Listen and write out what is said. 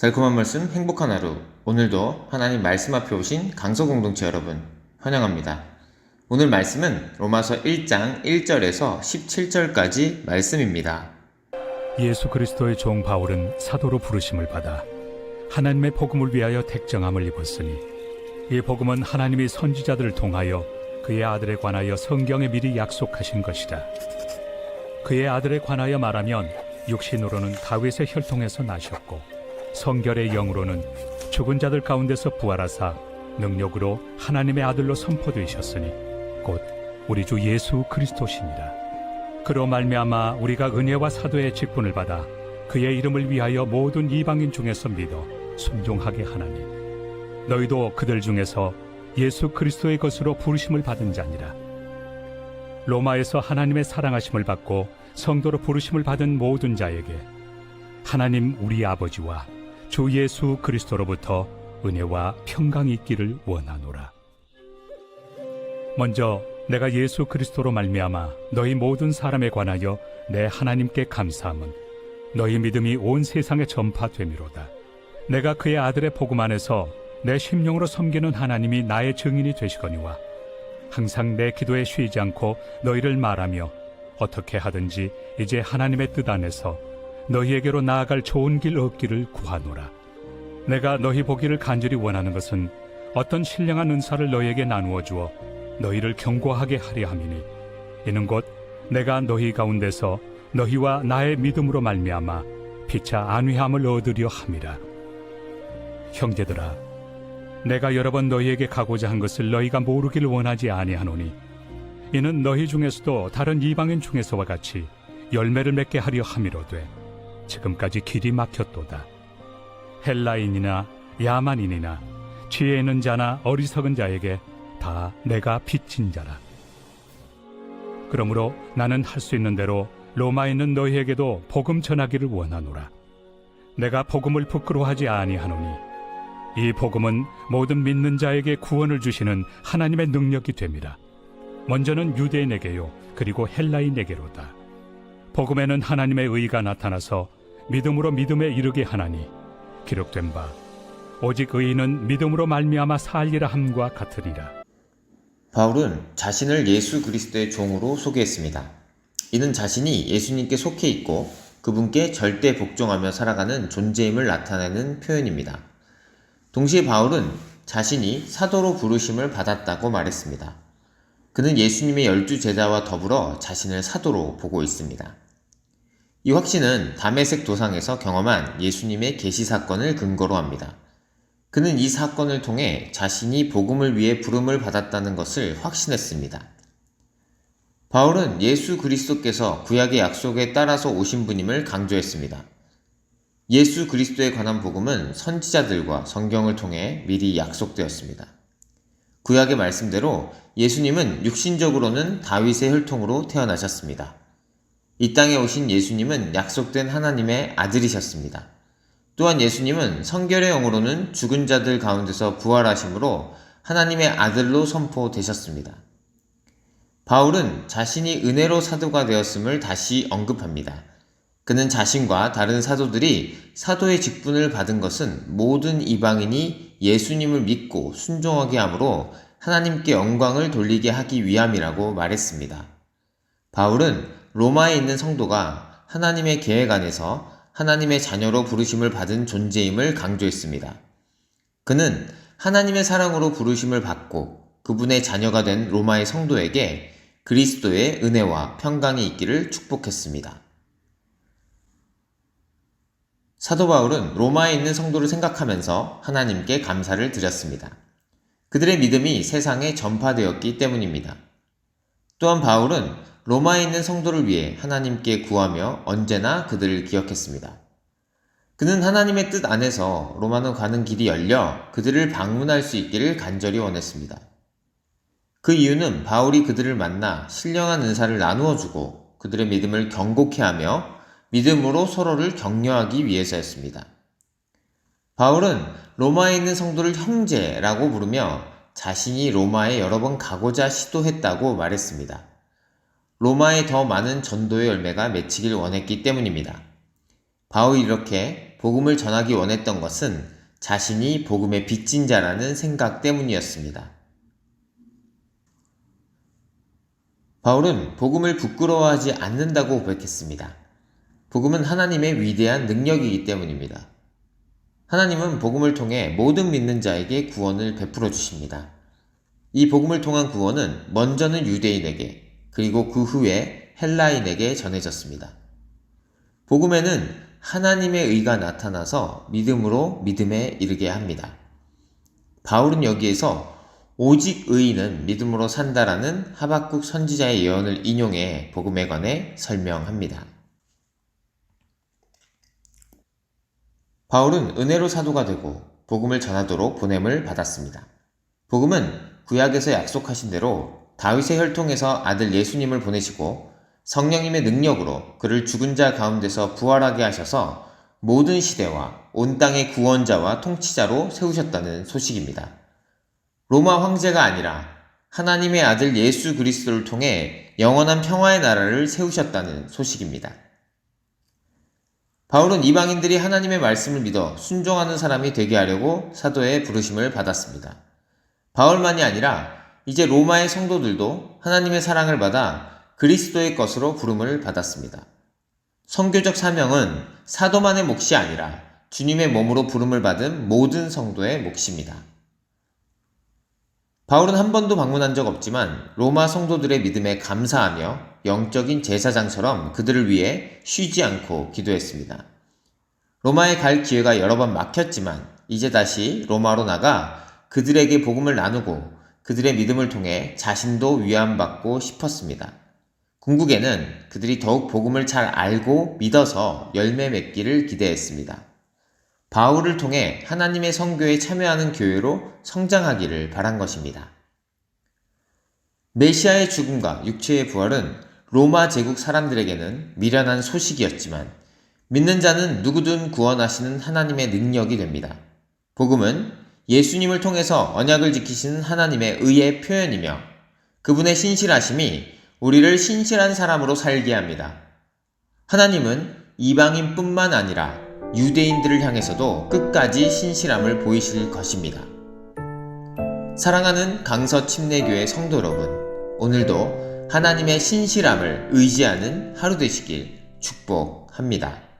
달콤한 말씀, 행복한 하루. 오늘도 하나님 말씀 앞에 오신 강서 공동체 여러분, 환영합니다. 오늘 말씀은 로마서 1장 1절에서 17절까지 말씀입니다. 예수 그리스도의 종 바울은 사도로 부르심을 받아 하나님의 복음을 위하여 택정함을 입었으니 이 복음은 하나님이 선지자들을 통하여 그의 아들에 관하여 성경에 미리 약속하신 것이라 그의 아들에 관하여 말하면 육신으로는 다윗의 혈통에서 나셨고 성결의 영으로는 죽은 자들 가운데서 부활하사 능력으로 하나님의 아들로 선포되셨으니 곧 우리 주 예수 그리스도시니라 그로 말미암아 우리가 은혜와 사도의 직분을 받아 그의 이름을 위하여 모든 이방인 중에서 믿어 순종하게 하나니 너희도 그들 중에서 예수 그리스도의 것으로 부르심을 받은 자니라. 로마에서 하나님의 사랑하심을 받고 성도로 부르심을 받은 모든 자에게 하나님 우리 아버지와 주 예수 그리스도로부터 은혜와 평강이 있기를 원하노라 먼저 내가 예수 그리스도로 말미암아 너희 모든 사람에 관하여 내 하나님께 감사함은 너희 믿음이 온 세상에 전파됨이로다. 내가 그의 아들의 복음 안에서 내 심령으로 섬기는 하나님이 나의 증인이 되시거니와 항상 내 기도에 쉬지 않고 너희를 말하며 어떻게 하든지 이제 하나님의 뜻 안에서 너희에게로 나아갈 좋은 길 얻기를 구하노라. 내가 너희 보기를 간절히 원하는 것은 어떤 신령한 은사를 너희에게 나누어 주어 너희를 경고하게 하려 함이니 이는 곧 내가 너희 가운데서 너희와 나의 믿음으로 말미암아 피차 안위함을 얻으려 함이라 형제들아 내가 여러 번 너희에게 가고자 한 것을 너희가 모르기를 원하지 아니하노니 이는 너희 중에서도 다른 이방인 중에서와 같이 열매를 맺게 하려 함이로되 지금까지 길이 막혔도다 헬라인이나 야만인이나 지혜 있는 자나 어리석은 자에게 다 내가 빚진 자라. 그러므로 나는 할 수 있는 대로 로마에 있는 너희에게도 복음 전하기를 원하노라. 내가 복음을 부끄러워하지 아니하노니 이 복음은 모든 믿는 자에게 구원을 주시는 하나님의 능력이 됨이라. 먼저는 유대인에게요 그리고 헬라인에게로다. 복음에는 하나님의 의가 나타나서 믿음으로 믿음에 이르게 하나니 기록된 바 오직 의인은 믿음으로 말미암아 살리라 함과 같으리라. 바울은 자신을 예수 그리스도의 종으로 소개했습니다. 이는 자신이 예수님께 속해 있고 그분께 절대 복종하며 살아가는 존재임을 나타내는 표현입니다. 동시에 바울은 자신이 사도로 부르심을 받았다고 말했습니다. 그는 예수님의 열두 제자와 더불어 자신을 사도로 보고 있습니다. 이 확신은 담에색 도상에서 경험한 예수님의 계시 사건을 근거로 합니다. 그는 이 사건을 통해 자신이 복음을 위해 부름을 받았다는 것을 확신했습니다. 바울은 예수 그리스도께서 구약의 약속에 따라서 오신 분임을 강조했습니다. 예수 그리스도에 관한 복음은 선지자들과 성경을 통해 미리 약속되었습니다. 구약의 말씀대로 예수님은 육신적으로는 다윗의 혈통으로 태어나셨습니다. 이 땅에 오신 예수님은 약속된 하나님의 아들이셨습니다. 또한 예수님은 성결의 영으로는 죽은 자들 가운데서 부활하심으로 하나님의 아들로 선포되셨습니다. 바울은 자신이 은혜로 사도가 되었음을 다시 언급합니다. 그는 자신과 다른 사도들이 사도의 직분을 받은 것은 모든 이방인이 예수님을 믿고 순종하게 함으로 하나님께 영광을 돌리게 하기 위함이라고 말했습니다. 바울은 로마에 있는 성도가 하나님의 계획 안에서 하나님의 자녀로 부르심을 받은 존재임을 강조했습니다. 그는 하나님의 사랑으로 부르심을 받고 그분의 자녀가 된 로마의 성도에게 그리스도의 은혜와 평강이 있기를 축복했습니다. 사도 바울은 로마에 있는 성도를 생각하면서 하나님께 감사를 드렸습니다. 그들의 믿음이 세상에 전파되었기 때문입니다. 또한 바울은 로마에 있는 성도를 위해 하나님께 구하며 언제나 그들을 기억했습니다. 그는 하나님의 뜻 안에서 로마로 가는 길이 열려 그들을 방문할 수 있기를 간절히 원했습니다. 그 이유는 바울이 그들을 만나 신령한 은사를 나누어 주고 그들의 믿음을 경고케 하며 믿음으로 서로를 격려하기 위해서였습니다. 바울은 로마에 있는 성도를 형제라고 부르며 자신이 로마에 여러 번 가고자 시도했다고 말했습니다. 로마에 더 많은 전도의 열매가 맺히길 원했기 때문입니다. 바울이 이렇게 복음을 전하기 원했던 것은 자신이 복음의 빚진 자라는 생각 때문이었습니다. 바울은 복음을 부끄러워하지 않는다고 고백했습니다. 복음은 하나님의 위대한 능력이기 때문입니다. 하나님은 복음을 통해 모든 믿는 자에게 구원을 베풀어 주십니다. 이 복음을 통한 구원은 먼저는 유대인에게 그리고 그 후에 헬라인에게 전해졌습니다. 복음에는 하나님의 의가 나타나서 믿음으로 믿음에 이르게 합니다. 바울은 여기에서 오직 의인은 믿음으로 산다라는 하박국 선지자의 예언을 인용해 복음에 관해 설명합니다. 바울은 은혜로 사도가 되고 복음을 전하도록 보냄을 받았습니다. 복음은 구약에서 약속하신 대로 다윗의 혈통에서 아들 예수님을 보내시고 성령님의 능력으로 그를 죽은 자 가운데서 부활하게 하셔서 모든 시대와 온 땅의 구원자와 통치자로 세우셨다는 소식입니다. 로마 황제가 아니라 하나님의 아들 예수 그리스도를 통해 영원한 평화의 나라를 세우셨다는 소식입니다. 바울은 이방인들이 하나님의 말씀을 믿어 순종하는 사람이 되게 하려고 사도의 부르심을 받았습니다. 바울만이 아니라 이제 로마의 성도들도 하나님의 사랑을 받아 그리스도의 것으로 부름을 받았습니다. 성교적 사명은 사도만의 몫이 아니라 주님의 몸으로 부름을 받은 모든 성도의 몫입니다. 바울은 한 번도 방문한 적 없지만 로마 성도들의 믿음에 감사하며 영적인 제사장처럼 그들을 위해 쉬지 않고 기도했습니다. 로마에 갈 기회가 여러 번 막혔지만 이제 다시 로마로 나가 그들에게 복음을 나누고 그들의 믿음을 통해 자신도 위안받고 싶었습니다. 궁극에는 그들이 더욱 복음을 잘 알고 믿어서 열매 맺기를 기대했습니다. 바울을 통해 하나님의 성교에 참여하는 교회로 성장하기를 바란 것입니다. 메시아의 죽음과 육체의 부활은 로마 제국 사람들에게는 미련한 소식이었지만 믿는 자는 누구든 구원하시는 하나님의 능력이 됩니다. 복음은 예수님을 통해서 언약을 지키시는 하나님의 의의 표현이며 그분의 신실하심이 우리를 신실한 사람으로 살게 합니다. 하나님은 이방인뿐만 아니라 유대인들을 향해서도 끝까지 신실함을 보이실 것입니다. 사랑하는 강서 침례교회 성도 여러분, 오늘도 하나님의 신실함을 의지하는 하루 되시길 축복합니다.